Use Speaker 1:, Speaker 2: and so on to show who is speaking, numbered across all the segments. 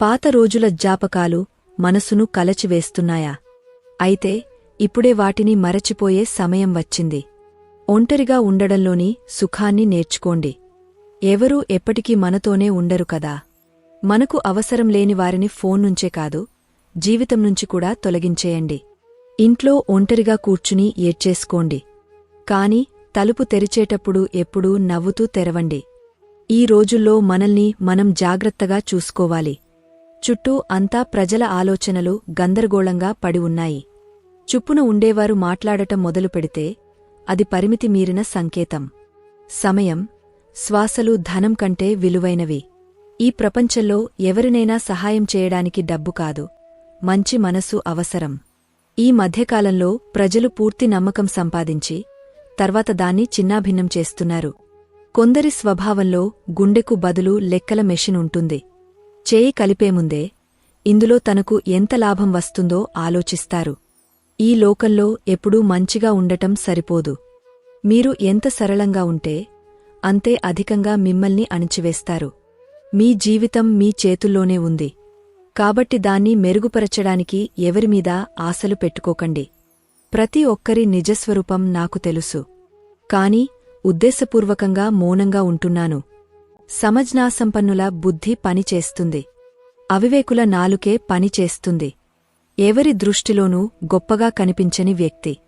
Speaker 1: పాత రోజుల జ్ఞాపకాలు మనసును కలచివేస్తున్నాయా? అయితే ఇప్పుడే వాటిని మరచిపోయే సమయం వచ్చింది. ఒంటరిగా ఉండడంలోని సుఖాన్ని నేర్చుకోండి. ఎవరూ ఎప్పటికీ మనతోనే ఉండరు కదా. మనకు అవసరం లేని వారిని ఫోన్ నుంచే కాదు జీవితం నుంచి కూడా తొలగించేయండి. ఇంట్లో ఒంటరిగా కూర్చుని ఏడ్చేసుకోండి. కాని తలుపు తెరిచేటప్పుడు ఎప్పుడూ నవ్వుతూ తెరవండి. ఈ రోజుల్లో మనల్ని మనం జాగ్రత్తగా చూసుకోవాలి. చుట్టూ అంతా ప్రజల ఆలోచనలు గందరగోళంగా పడి ఉన్నాయి. చుప్పున ఉండేవారు మాట్లాడటం మొదలు పెడితే అది పరిమితి మీరిన సంకేతం. సమయం శ్వాసలు ధనం కంటే విలువైనవి. ఈ ప్రపంచంలో ఎవరినైనా సహాయం చేయడానికి డబ్బు కాదు మంచి మనసు అవసరం. ఈ మధ్యకాలంలో ప్రజలు పూర్తి నమ్మకం సంపాదించి తర్వాత దాన్ని చిన్నాభిన్నం చేస్తున్నారు. కొందరి స్వభావంలో గుండెకు బదులు లెక్కల మెషిన్ ఉంటుంది. చేయి కలిపేముందే ఇందులో తనకు ఎంత లాభం వస్తుందో ఆలోచిస్తారు. ఈ లోకంలో ఎప్పుడూ మంచిగా ఉండటం సరిపోదు. మీరు ఎంత సరళంగా ఉంటే అంతే అధికంగా మిమ్మల్ని అణిచివేస్తారు. మీ జీవితం మీ చేతుల్లోనే ఉంది. కాబట్టి దాన్ని మెరుగుపరచడానికి ఎవరిమీద ఆశలు పెట్టుకోకండి. ప్రతి ఒక్కరి నిజస్వరూపం నాకు తెలుసు. కాని ఉద్దేశపూర్వకంగా మౌనంగా ఉంటున్నాను. సమజ్ఞాసంపన్నుల బుద్ధి పనిచేస్తుంది. అవివేకుల నాలుకే పనిచేస్తుంది. ఎవరి దృష్టిలోనూ గొప్పగా కనిపించని వ్యక్తి.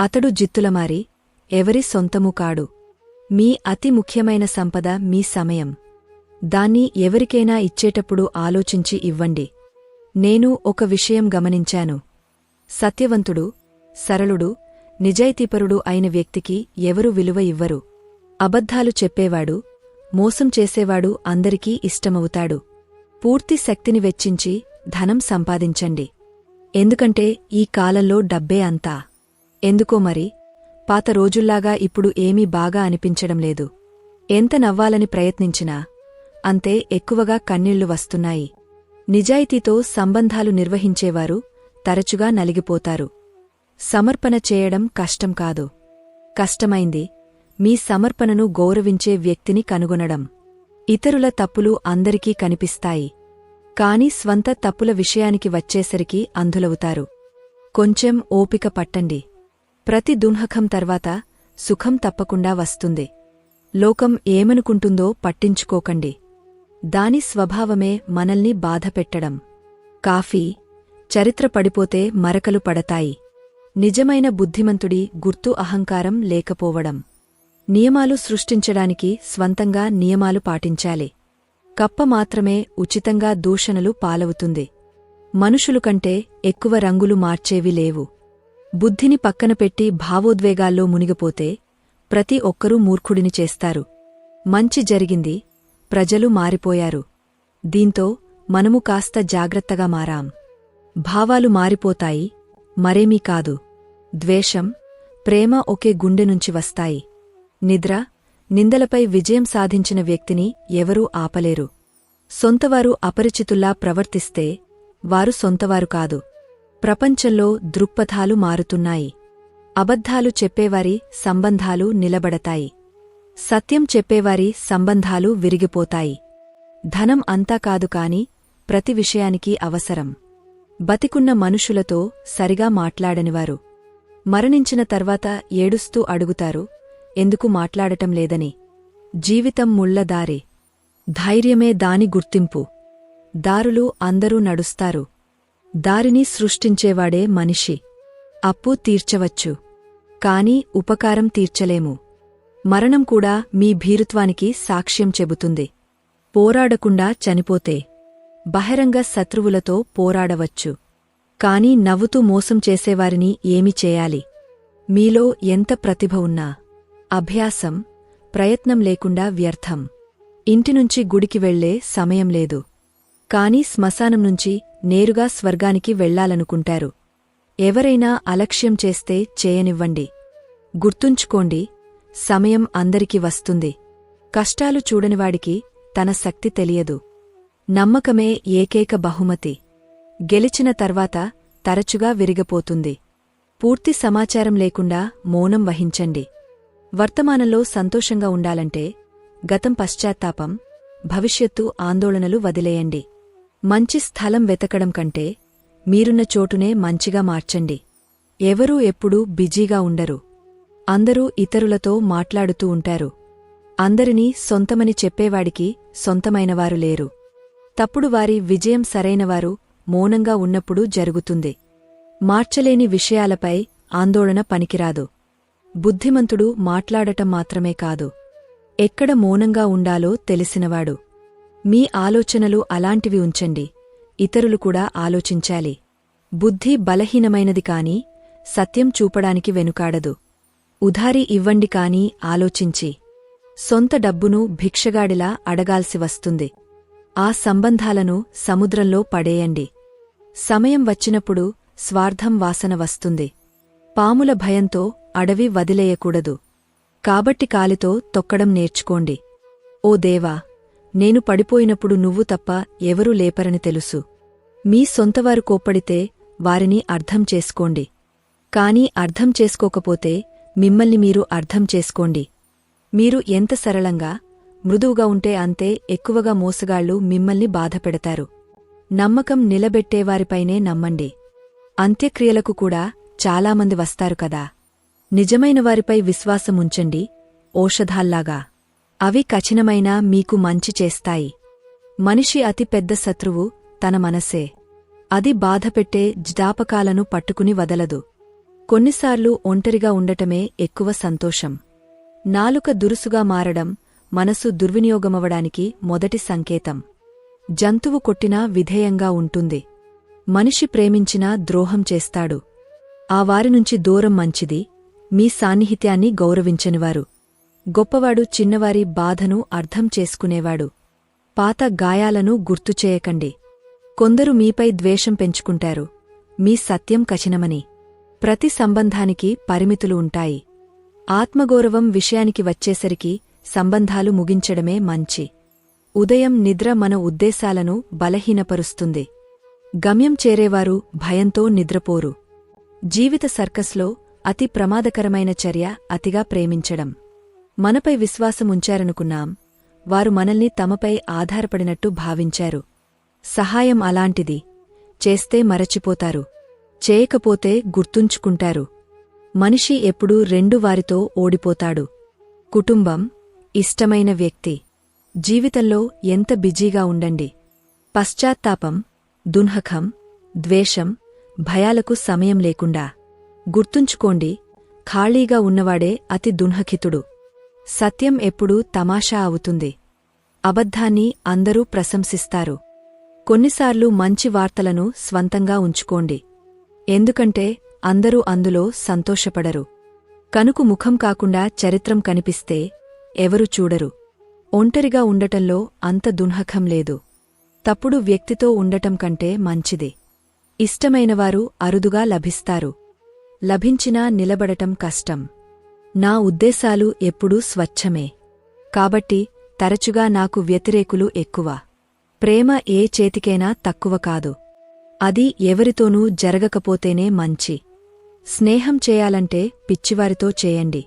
Speaker 1: అతడు జిత్తులమారి ఎవరి సొంతము కాడు. మీ అతి ముఖ్యమైన సంపద మీ సమయం. దాన్ని ఎవరికైనా ఇచ్చేటప్పుడు ఆలోచించి ఇవ్వండి. నేను ఒక విషయం గమనించాను. సత్యవంతుడు సరళుడు నిజాయితీపరుడు అయిన వ్యక్తికి ఎవరు విలువ ఇవ్వరు. అబద్ధాలు చెప్పేవాడు మోసం చేసేవాడు అందరికీ ఇష్టమవుతాడు. పూర్తి శక్తిని వెచ్చించి ధనం సంపాదించండి. ఎందుకంటే ఈ కాలంలో డబ్బే అంతా. ఎందుకో మరి? పాత రోజుల్లాగా ఇప్పుడు ఏమీ బాగా అనిపించడం లేదు. ఎంత నవ్వాలని ప్రయత్నించినా అంతే ఎక్కువగా కన్నీళ్ళు వస్తున్నాయి. నిజాయితీతో సంబంధాలు నిర్వహించేవారు తరచుగా నలిగిపోతారు. సమర్పణ చేయడం కష్టం కాదు. కష్టమైంది మీ సమర్పణను గౌరవించే వ్యక్తిని కనుగొనడం. ఇతరుల తప్పులు అందరికీ కనిపిస్తాయి. కాని స్వంత తప్పుల విషయానికి వచ్చేసరికి అంధులవుతారు కొంచెం ఓపిక పట్టండి. ప్రతి దున్హకం తర్వాత సుఖం తప్పకుండా వస్తుంది. లోకం ఏమనుకుంటుందో పట్టించుకోకండి. దాని స్వభావమే మనల్ని బాధపెట్టడం. కాఫీ చరిత్ర పడిపోతే మరకలు పడతాయి. నిజమైన బుద్ధిమంతుడి గుర్తు అహంకారం లేకపోవడం. నియమాలు సృష్టించడానికి స్వంతంగా నియమాలు పాటించాలి. కప్ప మాత్రమే ఉచితంగా దూషణలు పాలవుతుంది. మనుషులు కంటే ఎక్కువ రంగులు మార్చేవి లేవు. బుద్ధిని పక్కన పెట్టి భావోద్వేగాల్లో మునిగిపోతే ప్రతి ఒక్కరూ మూర్ఖుడిని చేస్తారు. మంచి జరిగింది ప్రజలు మారిపోయారు. దీంతో మనము కాస్త జాగ్రత్తగా మారాం. భావాలు మారిపోతాయి మరేమీ కాదు. ద్వేషం ప్రేమ ఒకే గుండె నుంచి వస్తాయి. నిద్ర నిందలపై విజయం సాధించిన వ్యక్తిని ఎవరూ ఆపలేరు. సొంతవారు అపరిచితుల్లా ప్రవర్తిస్తే వారు సొంతవారు కాదు. ప్రపంచంలో దృక్పథాలు మారుతున్నాయి. అబద్ధాలు చెప్పేవారి సంబంధాలు నిలబడతాయి. సత్యం చెప్పేవారి సంబంధాలు విరిగిపోతాయి. ధనం అంతా కాదు కాని ప్రతి విషయానికి అవసరం. బతికున్న మనుషులతో సరిగా మాట్లాడనివారు. మరణించిన తర్వాత ఏడుస్తూ అడుగుతారు ఎందుకు మాట్లాడటం లేదని. జీవితం ముళ్ళదారే ధైర్యమే దాని గుర్తింపు. దారులు అందరూ నడుస్తారు. దారిని సృష్టించేవాడే మనిషి. అప్పు తీర్చవచ్చు. కాని ఉపకారం తీర్చలేము. మరణం కూడా మీ భీరుత్వానికి సాక్ష్యం చెబుతుంది. పోరాడకుండా చనిపోతే. బహిరంగ శత్రువులతో పోరాడవచ్చు. కాని నవ్వుతూ మోసం చేసేవారిని ఏమి చేయాలి? మీలో ఎంత ప్రతిభ ఉన్నా. అభ్యాసం ప్రయత్నం లేకుండా వ్యర్థం. ఇంటినుంచి గుడికి వెళ్ళే సమయం లేదు. కాని శ్మశానం నుంచి నేరుగా స్వర్గానికి వెళ్ళాలనుకుంటారు. ఎవరైనా అలక్ష్యం చేస్తే చేయనివ్వండి. గుర్తుంచుకోండి సమయం అందరికి వస్తుంది. కష్టాలు చూడనివాడికి తన శక్తి తెలియదు. నమ్మకమే ఏకైక బహుమతి. గెలిచిన తర్వాత తరచుగా విరిగపోతుంది. పూర్తి సమాచారం లేకుండా మౌనం వహించండి. వర్తమానంలో సంతోషంగా ఉండాలంటే గతం పశ్చాత్తాపం భవిష్యత్తు ఆందోళనలు వదిలేయండి. మంచి స్థలం వెతకడం కంటే మీరున్న చోటునే మంచిగా మార్చండి. ఎవరూ ఎప్పుడూ బిజీగా ఉండరు. అందరూ ఇతరులతో మాట్లాడుతూ ఉంటారు. అందరినీ సొంతమని చెప్పేవాడికి సొంతమైనవారు లేరు. తప్పుడు వారి విజయం సరైనవారు మౌనంగా ఉన్నప్పుడు జరుగుతుంది. మార్చలేని విషయాలపై ఆందోళన పనికిరాదు. బుద్ధిమంతుడు మాట్లాడటం మాత్రమే కాదు. ఎక్కడ మౌనంగా ఉండాలో తెలిసినవాడు. మీ ఆలోచనలు అలాంటివి ఉంచండి. ఇతరులు కూడా ఆలోచించాలి. బుద్ధి బలహీనమైనది కాని సత్యం చూపడానికి వెనుకాడదు. ఉధారి ఇవ్వండి కాని ఆలోచించి. సొంత డబ్బును భిక్షగాడిలా అడగాల్సి వస్తుంది. ఆ సంబంధాలను సముద్రంలో పడేయండి. సమయం వచ్చినప్పుడు స్వార్థం వాసన వస్తుంది. పాముల భయంతో అడవి వదిలేయకూడదు. కాబట్టి కాలితో తొక్కడం నేర్చుకోండి. ఓ దేవా నేను పడిపోయినప్పుడు నువ్వు తప్ప ఎవరూ లేపరని తెలుసు. మీ సొంతవారు కోప్పడితే వారిని అర్థం చేసుకోండి. కాని అర్థం చేసుకోకపోతే మిమ్మల్ని మీరు అర్థం చేసుకోండి. మీరు ఎంత సరళంగా మృదువుగా ఉంటే అంతే ఎక్కువగా మోసగాళ్ళు మిమ్మల్ని బాధపెడతారు. నమ్మకం నిలబెట్టేవారిపైనే నమ్మండి. అంత్యక్రియలకు కూడా చాలామంది వస్తారు కదా. నిజమైన వారిపై విశ్వాసముంచండి ఓషధాల్లాగా. అవి కఠినమైనా మీకు మంచి చేస్తాయి. మనిషి అతి పెద్ద శత్రువు తన మనసే. అది బాధపెట్టే జ్ఞాపకాలను పట్టుకుని వదలదు. కొన్నిసార్లు ఒంటరిగా ఉండటమే ఎక్కువ సంతోషం. నాలుక దురుసుగా మారడం మనసు దుర్వినియోగమవడానికి మొదటి సంకేతం. జంతువు కొట్టినా విధేయంగా ఉంటుంది. మనిషి ప్రేమించినా ద్రోహం చేస్తాడు. ఆ వారినుంచి దూరం మంచిది మీ సాన్నిహిత్యాన్ని గౌరవించనివారు. గొప్పవాడు చిన్నవారి బాధను అర్థం చేసుకునేవాడు. పాత గాయాలను గుర్తుచేయకండి కొందరు మీపై ద్వేషం పెంచుకుంటారు. మీ సత్యం కఠినమని. ప్రతి సంబంధానికి పరిమితులు ఉంటాయి. ఆత్మగౌరవం విషయానికి వచ్చేసరికి సంబంధాలు ముగించడమే మంచి. ఉదయం నిద్ర మన ఉద్దేశాలను బలహీనపరుస్తుంది. గమ్యం చేరేవారు భయంతో నిద్రపోరు. జీవిత సర్కస్లో అతి ప్రమాదకరమైన చర్య అతిగా ప్రేమించడం. మనపై విశ్వాసముంచారనుకున్నాం. వారు మనల్ని తమపై ఆధారపడినట్టు భావించారు. సహాయం అలాంటిది. చేస్తే మరచిపోతారు. చేయకపోతే గుర్తుంచుకుంటారు. మనిషి ఎప్పుడూ రెండు వారితో ఓడిపోతాడు. కుటుంబం ఇష్టమైన వ్యక్తి. జీవితంలో ఎంత బిజీగా ఉండండి. పశ్చాత్తాపం దున్హఖం ద్వేషం భయాలకు సమయం లేకుండా. గుర్తుంచుకోండి ఖాళీగా ఉన్నవాడే అతి దున్హకితుడు. సత్యం ఎప్పుడూ తమాషా అవుతుంది. అబద్ధాన్ని అందరూ ప్రశంసిస్తారు. కొన్నిసార్లు మంచి వార్తలను స్వంతంగా ఉంచుకోండి. ఎందుకంటే అందరూ అందులో సంతోషపడరు. కనుకు ముఖం కాకుండా చరిత్రం కనిపిస్తే ఎవరు చూడరు. ఒంటరిగా ఉండటంలో అంత దున్హకం లేదు. తప్పుడు వ్యక్తితో ఉండటం కంటే మంచిది. ఇష్టమైనవారు అరుదుగా లభిస్తారు. లభించినా నిలబడటం కష్టం. నా ఉద్దేశాలు ఎప్పుడూ స్వచ్ఛమే. కాబట్టి తరచుగా నాకు వ్యతిరేకులు ఎక్కువ. ప్రేమ ఏ చేతికైనా తక్కువ కాదు. అది ఎవరితోనూ జరగకపోతేనే మంచి. స్నేహం చేయాలంటే పిచ్చివారితో చేయండి.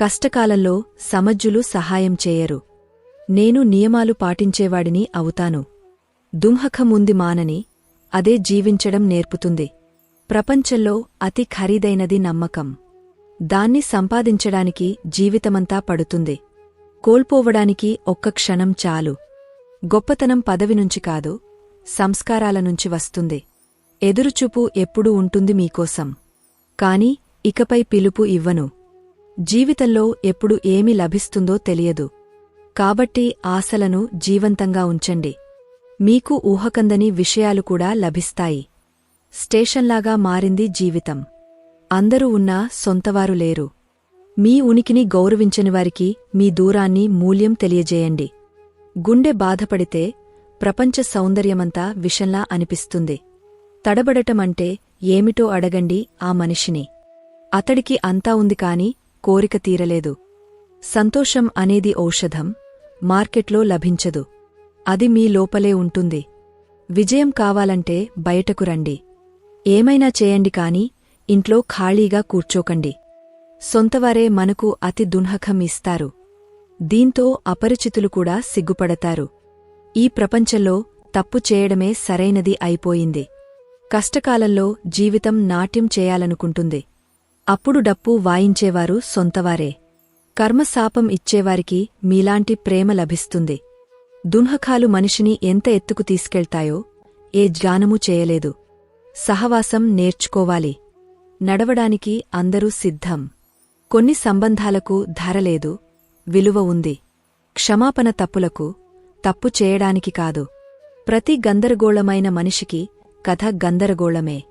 Speaker 1: కష్టకాలంలో సమజ్జులు సహాయం చేయరు. నేను నియమాలు పాటించేవాడిని అవుతాను. దుంహకముంది మానని అదే జీవించడం నేర్పుతుంది. ప్రపంచంలో అతి ఖరీదైనది నమ్మకం. దాన్ని సంపాదించడానికి జీవితమంతా పడుతుంది. కోల్పోవడానికి ఒక్క క్షణం చాలు. గొప్పతనం పదవి నుంచి కాదు సంస్కారాల నుంచి వస్తుంది. ఎదురుచూపు ఎప్పుడూ ఉంటుంది మీకోసం. కాని ఇకపై పిలుపు ఇవ్వను. జీవితంలో ఎప్పుడు ఏమి లభిస్తుందో తెలియదు. కాబట్టి ఆశలను జీవంతంగా ఉంచండి. మీకు ఊహకందని విషయాలు కూడా లభిస్తాయి. స్టేషన్లాగా మారింది జీవితం. అందరూ ఉన్నా సొంతవారు లేరు. మీ ఉనికిని గౌరవించనివారికి మీ దూరాన్ని మూల్యం తెలియజేయండి. గుండె బాధపడితే ప్రపంచ సౌందర్యమంతా విషంలా అనిపిస్తుంది. తడబడటమంటే ఏమిటో అడగండి ఆ మనిషిని. అతడికి అంతా ఉంది కాని కోరిక తీరలేదు. సంతోషం అనేది ఔషధం మార్కెట్లో లభించదు. అది మీ లోపలే ఉంటుంది. విజయం కావాలంటే బయటకు రండి. ఏమైనా చేయండి కాని ఇంట్లో ఖాళీగా కూర్చోకండి. సొంతవారే మనకు అతి దున్హకం ఇస్తారు. దీంతో అపరిచితులు కూడా సిగ్గుపడతారు. ఈ ప్రపంచంలో తప్పు చేయడమే సరైనది అయిపోయింది. కష్టకాలంలో జీవితం నాట్యం చేయాలనుకుంటుంది. అప్పుడు డప్పు వాయించేవారు సొంతవారే. కర్మశాపం ఇచ్చేవారికి మీలాంటి ప్రేమ లభిస్తుంది. దున్హకాలు మనిషిని ఎంత ఎత్తుకు తీసుకెళ్తాయో ఏ జ్ఞానమూ చేయలేదు. సహవాసం నేర్చుకోవాలి. నడవడానికి అందరూ సిద్ధం. కొన్ని సంబంధాలకు ధరలేదు. విలువ ఉంది. క్షమాపణ తప్పులకు తప్పు చేయడానికి కాదు. ప్రతి గందరగోళమైన మనిషికి కథ గందరగోళమే.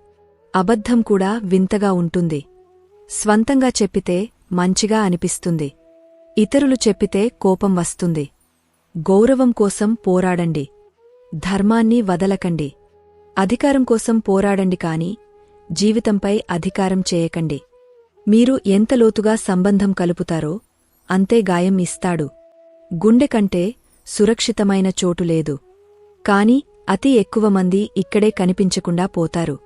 Speaker 1: అబద్ధం కూడా వింతగా ఉంటుంది. స్వంతంగా చెప్పితే మంచిగా అనిపిస్తుంది. ఇతరులు చెప్పితే కోపం వస్తుంది. గౌరవం కోసం పోరాడండి. ధర్మాన్ని వదలకండి. అధికారం కోసం పోరాడండి కాని జీవితంపై అధికారం చేయకండి. మీరు ఎంత లోతుగా సంబంధం కలుపుతారో అంతే గాయం ఇస్తాడు. గుండె కంటే సురక్షితమైన చోటు లేదు. కాని అతి ఎక్కువ మంది ఇక్కడే కనిపించకుండా పోతారు.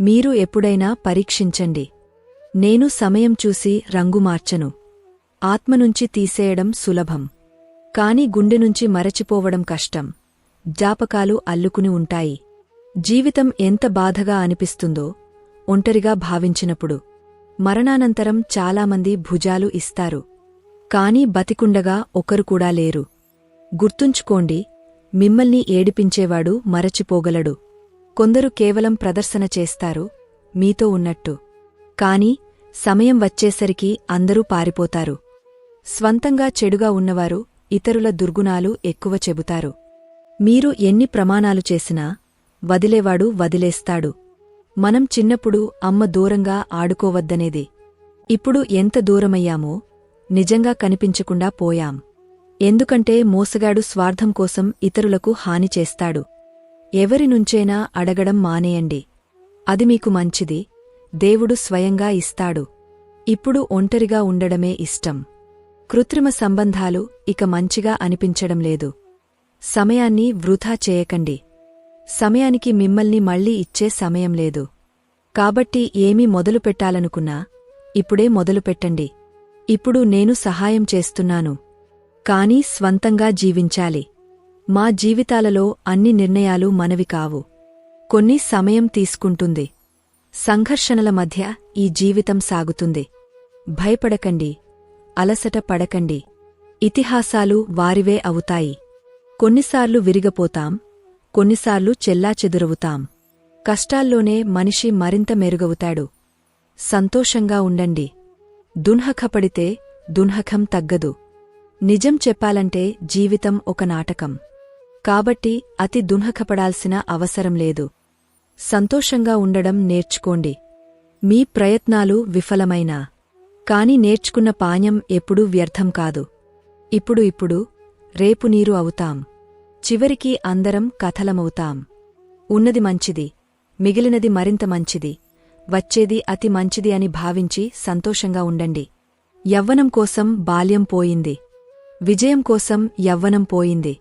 Speaker 1: మీరు ఎప్పుడైనా పరీక్షించండి. నేను సమయం చూసి రంగు మార్చను. ఆత్మనుంచి తీసేయడం సులభం. కాని గుండెనుంచి మరచిపోవడం కష్టం. జాపకాలు అల్లుకుని ఉంటాయి. జీవితం ఎంత బాధగా అనిపిస్తుందో ఒంటరిగా భావించినప్పుడు మరణానంతరం చాలామంది భుజాలు ఇస్తారు. కాని బతికుండగా ఒకరు కూడా లేరు. గుర్తుంచుకోండి మిమ్మల్ని ఏడిపించేవాడు మరచిపోగలడు. కొందరు కేవలం ప్రదర్శన చేస్తారు మీతో ఉన్నట్టు. కాని సమయం వచ్చేసరికి అందరూ పారిపోతారు. స్వంతంగా చెడుగా ఉన్నవారు ఇతరుల దుర్గుణాలు ఎక్కువ చెబుతారు. మీరు ఎన్ని ప్రమాణాలు చేసినా వదిలేవాడు వదిలేస్తాడు. మనం చిన్నప్పుడు అమ్మ దూరంగా ఆడుకోవద్దనేది. ఇప్పుడు ఎంత దూరమయ్యామో నిజంగా కనిపించకుండా పోయాం. ఎందుకంటే మోసగాడు స్వార్థం కోసం ఇతరులకు హాని చేస్తాడు. ఎవరినుంచైనా అడగడం మానేయండి. అది మీకు మంచిది. దేవుడు స్వయంగా ఇస్తాడు. ఇప్పుడు ఒంటరిగా ఉండడమే ఇష్టం. కృత్రిమ సంబంధాలు ఇక మంచిగా అనిపించడం లేదు. సమయాన్ని వృధా చేయకండి. సమయానికి మిమ్మల్ని మళ్ళీ ఇచ్చే సమయం లేదు. కాబట్టి ఏమీ మొదలుపెట్టాలనుకున్నా ఇప్పుడే మొదలు పెట్టండి. ఇప్పుడు నేను సహాయం చేస్తున్నాను. కానీ స్వంతంగా జీవించాలి. మా జీవితాలలో అన్ని నిర్ణయాలు మనవి కావు. కొన్ని సమయం తీసుకుంటుంది. సంఘర్షణల మధ్య ఈ జీవితం సాగుతుంది. భయపడకండి. అలసట పడకండి. ఇతిహాసాలు వారివే అవుతాయి. కొన్నిసార్లు విరిగపోతాం. కొన్నిసార్లు చెల్లాచెదురవుతాం కష్టాల్లోనే మనిషి మరింత మెరుగవుతాడు. సంతోషంగా ఉండండి. దున్హఖపడితే దున్హఖం తగ్గదు. నిజం చెప్పాలంటే జీవితం ఒక నాటకం. కాబట్టి అతి దున్హఖపడాల్సిన అవసరం లేదు. సంతోషంగా ఉండడం నేర్చుకోండి. మీ ప్రయత్నాలు విఫలమైనా. కాని నేర్చుకున్న పాణ్యం ఎప్పుడూ వ్యర్థం కాదు. ఇప్పుడు ఇప్పుడు రేపు నీరు అవుతాం. చివరికి అందరం కథలమవుతాం. ఉన్నది మంచిది మిగిలినది మరింత మంచిది. వచ్చేది అతి మంచిది అని భావించి సంతోషంగా ఉండండి. యవ్వనం కోసం బాల్యం పోయింది. విజయం కోసం యవ్వనం పోయింది.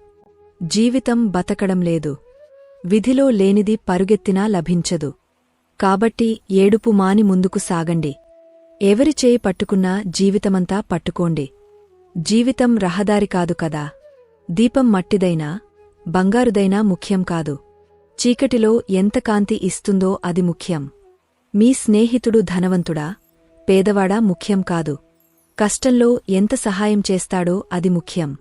Speaker 1: జీవితం బతకడం లేదు. విధిలో లేనిది పరుగెత్తినా లభించదు. కాబట్టి ఏడుపు మాని ముందుకు సాగండి. ఎవరి చేయి పట్టుకున్నా జీవితమంతా పట్టుకోండి. జీవితం రహదారి కాదు కదా. దీపం మట్టిదైనా బంగారుదైనా ముఖ్యం కాదు. చీకటిలో ఎంత కాంతి ఇస్తుందో అది ముఖ్యం. మీ స్నేహితుడు ధనవంతుడా? పేదవాడా ముఖ్యం కాదు. కష్టంలో ఎంత సహాయం చేస్తాడో అది ముఖ్యం.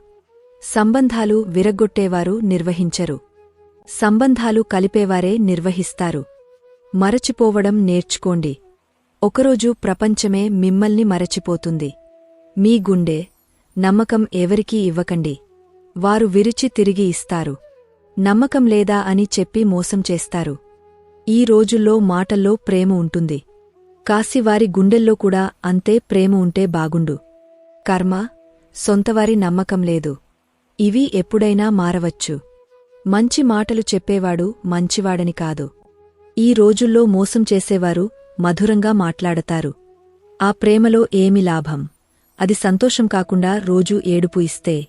Speaker 1: సంబంధాలు విరగ్గొట్టేవారు నిర్వహించరు. సంబంధాలు కలిపేవారే నిర్వహిస్తారు. మరచిపోవడం నేర్చుకోండి. ఒకరోజు ప్రపంచమే మిమ్మల్ని మరచిపోతుంది. మీ గుండె నమ్మకం ఎవరికీ ఇవ్వకండి. వారు విరిచి తిరిగి ఇస్తారు. నమ్మకం లేదా అని చెప్పి మోసం చేస్తారు. ఈ రోజుల్లో మాటల్లో ప్రేమ ఉంటుంది. కాశీవారి గుండెల్లో కూడా అంతే ప్రేమ ఉంటే బాగుండు. కర్మ సొంతవారి నమ్మకం లేదు. ఇవి ఎప్పుడైనా మారవచ్చు. మంచి మాటలు చెప్పేవాడు మంచివాడని కాదు. ఈ రోజుల్లో మోసం చేసేవారు మధురంగా మాట్లాడతారు. ఆ ప్రేమలో ఏమి లాభం? అది సంతోషం కాకుండా రోజూ ఏడుపు ఇస్తే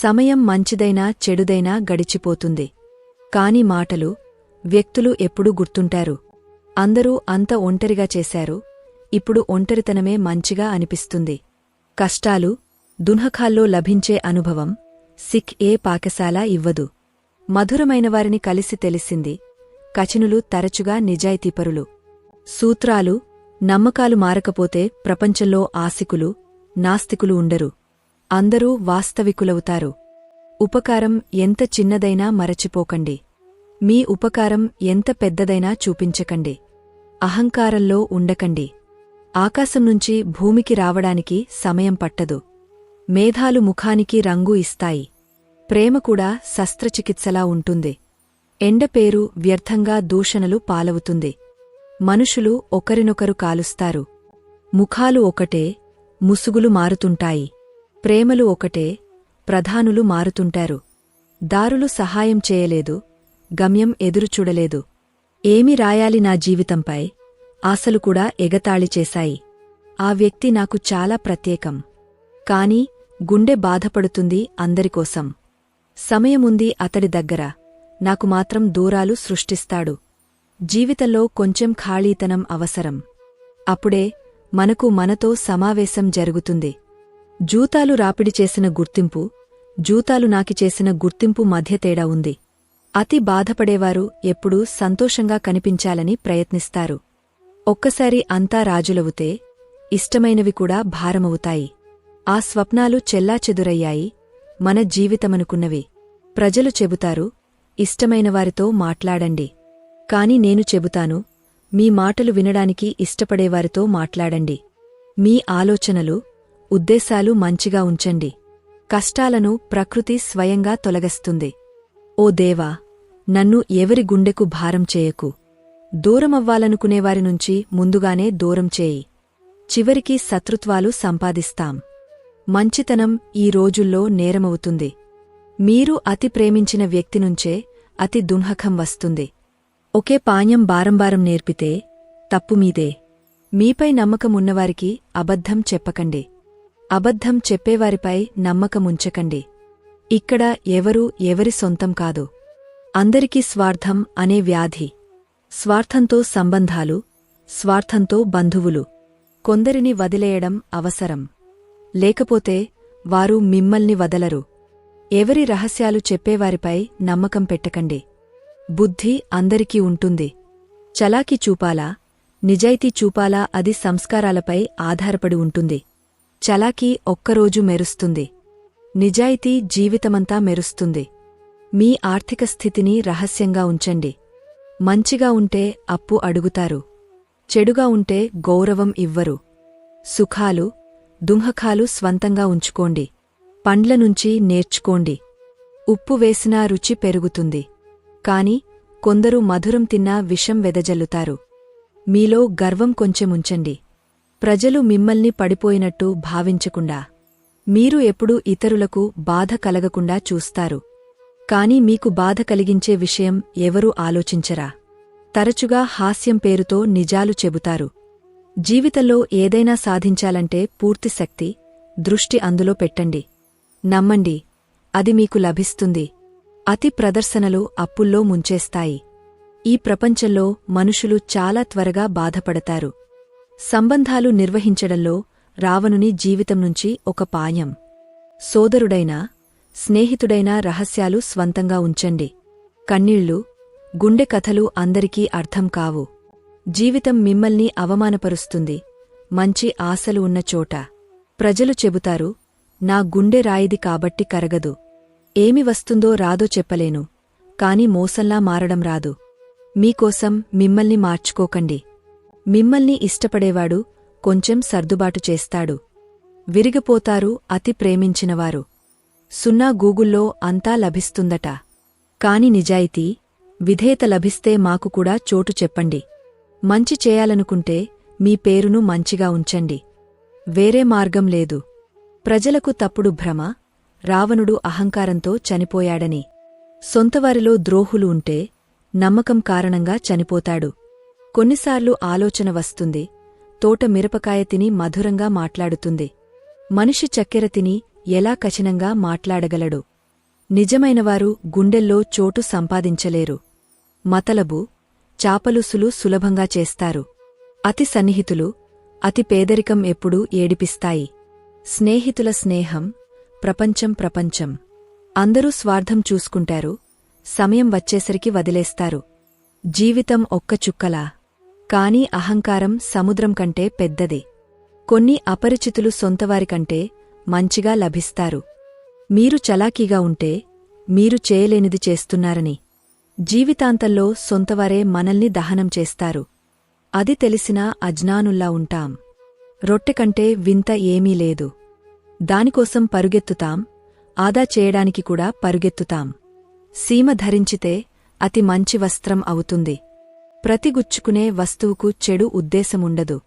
Speaker 1: సమయం మంచిదైనా చెడుదైనా గడిచిపోతుంది. కాని మాటలు వ్యక్తులు ఎప్పుడూ గుర్తుంటారు. అందరూ అంత ఒంటరిగా చేశారు. ఇప్పుడు ఒంటరితనమే మంచిగా అనిపిస్తుంది. కష్టాలు దున్హఖాల్లో లభించే అనుభవం సిక్ ఏ పాకశాల ఇవ్వదు. మధురమైనవారిని కలిసి తెలిసింది కచినులు తరచుగా నిజాయితీపరులు. సూత్రాలు నమ్మకాలు మారకపోతే ప్రపంచంలో ఆసికులు నాస్తికులు ఉండరు. అందరూ వాస్తవికులవుతారు. ఉపకారం ఎంత చిన్నదైనా మరచిపోకండి. మీ ఉపకారం ఎంత పెద్దదైనా చూపించకండి. అహంకారంలో ఉండకండి. ఆకాశం నుంచి భూమికి రావడానికి సమయం పట్టదు. మేధాలు ముఖానికి రంగు ఇస్తాయి. ప్రేమ కూడా శస్త్రచికిత్సలా ఉంటుంది. ఎండపేరు వ్యర్థంగా దూషణలు పాలవుతుంది. మనుషులు ఒకరినొకరు కాలుస్తారు. ముఖాలు ఒకటే ముసుగులు మారుతుంటాయి. ప్రేమలు ఒకటే ప్రధానులు మారుతుంటారు. దారులు సహాయం చేయలేదు గమ్యం ఎదురుచూడలేదు ఏమి రాయాలి నా జీవితంపై? ఆశలు కూడా ఎగతాళి చేశాయి. ఆ వ్యక్తి నాకు చాలా ప్రత్యేకం. కాని గుండె బాధపడుతుంది అందరికోసం. సమయముంది అతడి దగ్గర. నాకు మాత్రం దూరాలు సృష్టిస్తాడు. జీవితంలో కొంచెం ఖాళీతనం అవసరం. అప్పుడే మనకు మనతో సమావేశం జరుగుతుంది. జూతాలు రాపిడి చేసిన గుర్తింపు జూతాలు నాకి చేసిన గుర్తింపు మధ్య తేడా ఉంది. అతి బాధపడేవారు ఎప్పుడూ సంతోషంగా కనిపించాలని ప్రయత్నిస్తారు. ఒక్కసారి అంతా రాజులవుతే ఇష్టమైనవి కూడా భారమవుతాయి. ఆ స్వప్నాలు చెల్లాచెదురయ్యాయి మన జీవితమనుకున్నవి. ప్రజలు చెబుతారు ఇష్టమైనవారితో మాట్లాడండి. కాని నేను చెబుతాను మీ మాటలు వినడానికి ఇష్టపడేవారితో మాట్లాడండి. మీ ఆలోచనలు ఉద్దేశాలు మంచిగా ఉంచండి. కష్టాలను ప్రకృతి స్వయంగా తొలగస్తుంది. ఓ దేవా నన్ను ఎవరి గుండెకు భారం చేయకు. దూరమవ్వాలనుకునేవారి నుంచి ముందుగానే దూరం చేయి. చివరికి శత్రుత్వాలు సంపాదిస్తాం. మంచితనం ఈ రోజుల్లో నేరమవుతుంది. మీరు అతి ప్రేమించిన వ్యక్తి నుంచే అతి దున్హకం వస్తుంది. ఒకే పాణ్యం బారంబారం నేర్పితే తప్పుమీదే మీపై నమ్మకమున్నవారికి అబద్ధం చెప్పకండి. అబద్ధం చెప్పేవారిపై నమ్మకముంచకండి. ఇక్కడ ఎవరూ ఎవరి సొంతం కాదు. అందరికీ స్వార్థం అనే వ్యాధి. స్వార్థంతో సంబంధాలు స్వార్థంతో బంధువులు. కొందరిని వదిలేయడం అవసరం. లేకపోతే వారు మిమ్మల్ని వదలరు. ఎవరి రహస్యాలు చెప్పేవారిపై నమ్మకం పెట్టకండి. బుద్ధి అందరికీ ఉంటుంది. చలాకి చూపాలా నిజాయితీ చూపాలా అది సంస్కారాలపై ఆధారపడి ఉంటుంది. చలాకీ ఒక్కరోజు మెరుస్తుంది. నిజాయితీ జీవితమంతా మెరుస్తుంది. మీ ఆర్థిక స్థితిని రహస్యంగా ఉంచండి. మంచిగా ఉంటే అప్పు అడుగుతారు. చెడుగా ఉంటే గౌరవం ఇవ్వరు. సుఖాలు దుంహకాలు స్వంతంగా ఉంచుకోండి. పండ్ల నుంచి నేర్చుకోండి. ఉప్పు వేసినా రుచి పెరుగుతుంది. కాని కొందరు మధురం తిన్నా విషం వెదజల్లుతారు. మీలో గర్వం కొంచెముంచండి. ప్రజలు మిమ్మల్ని పడిపోయినట్టు భావించకుండా మీరు ఎప్పుడూ ఇతరులకు బాధ కలగకుండా చూస్తారు. కాని మీకు బాధ కలిగించే విషయం ఎవరూ ఆలోచించరా. తరచుగా హాస్యం పేరుతో నిజాలు చెబుతారు. జీవితంలో ఏదైనా సాధించాలంటే పూర్తి శక్తి దృష్టి అందులో పెట్టండి. నమ్మండి అది మీకు లభిస్తుంది. అతి ప్రదర్శనలు అప్పుల్లో ముంచేస్తాయి. ఈ ప్రపంచంలో మనుషులు చాలా త్వరగా బాధపడతారు. సంబంధాలు నిర్వహించడంలో రావణుని జీవితం నుంచి ఒక పాయం. సోదరుడైనా స్నేహితుడైనా రహస్యాలు స్వంతంగా ఉంచండి. కన్నీళ్ళు గుండె కథలు అందరికీ అర్థం కావు. జీవితం మిమ్మల్ని అవమానపరుస్తుంది. మంచి ఆశలు ఉన్న చోట. ప్రజలు చెబుతారు నా గుండె రాయిది కాబట్టి కరగదు. ఏమి వస్తుందో రాదో చెప్పలేను. కాని మోసంలా మారడం రాదు. మీకోసం మిమ్మల్ని మార్చుకోకండి. మిమ్మల్ని ఇష్టపడేవాడు కొంచెం సర్దుబాటు చేస్తాడు. విరిగిపోతారు అతి ప్రేమించినవారు. సున్నా గూగుల్లో అంతా లభిస్తుందట. కాని నిజాయితీ విధేయత లభిస్తే మాకు కూడా చోటు చెప్పండి. మంచి చేయాలనుకుంటే మీ పేరును మంచిగా ఉంచండి. వేరే మార్గం లేదు. ప్రజలకు తప్పుడు భ్రమ రావణుడు అహంకారంతో చనిపోయాడని. సొంతవారిలో ద్రోహులు ఉంటే నమ్మకం కారణంగా చనిపోతాడు. కొన్నిసార్లు ఆలోచన వస్తుంది. తోట మిరపకాయ తిని మధురంగా మాట్లాడుతుంది. మనిషి చక్కెర తిని ఎలా కఠినంగా మాట్లాడగలడు? నిజమైనవారు గుండెల్లో చోటు సంపాదించలేరు. మతలబు చాపలుసులు సులభంగా చేస్తారు. అతి సన్నిహితులు అతి పేదరికం ఎప్పుడూ ఏడిపిస్తాయి. స్నేహితుల స్నేహం ప్రపంచం ప్రపంచం. అందరూ స్వార్థం చూసుకుంటారు సమయం వచ్చేసరికి వదిలేస్తారు. జీవితం ఒక్క చుక్కలా. కాని అహంకారం సముద్రం కంటే పెద్దది. కొన్ని అపరిచితులు సొంతవారికంటే మంచిగా లభిస్తారు. మీరు చలాకీగా ఉంటే మీరు చేయలేనిది చేస్తున్నారని. జీవితాంతంలో సొంతవారే మనల్ని దహనం చేస్తారు. అది తెలిసినా అజ్ఞానుల్లా ఉంటాం. రొట్టెకంటే వింత ఏమీ లేదు. దానికోసం పరుగెత్తుతాం. ఆదా చేయడానికి కూడా పరుగెత్తుతాం. సీమ ధరించితే అతి మంచి వస్త్రం అవుతుంది. ప్రతిగుచ్చుకునే వస్తువుకు చెడు ఉద్దేశముండదు.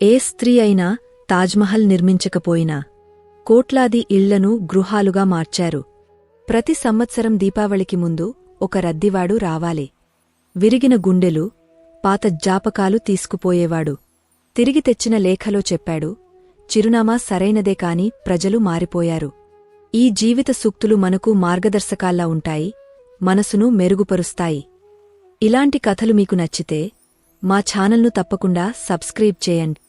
Speaker 1: ఏ స్త్రీ అయినా తాజ్మహల్ నిర్మించకపోయినా కోట్లాది ఇళ్ళను గృహాలుగా మార్చారు. ప్రతి సంవత్సరం దీపావళికి ముందు ఒక రద్దివాడు రావాలి. విరిగిన గుండెలు పాత జాపకాలు తీసుకుపోయేవాడు. తిరిగి తెచ్చిన లేఖలో చెప్పాడు చిరునామా సరైనదే కాని ప్రజలు మారిపోయారు. ఈ జీవిత సూక్తులు మనకు మార్గదర్శకాల్లా ఉంటాయి మనసును మెరుగుపరుస్తాయి. ఇలాంటి కథలు మీకు నచ్చితే మా ఛానల్ను తప్పకుండా సబ్స్క్రైబ్ చేయండి.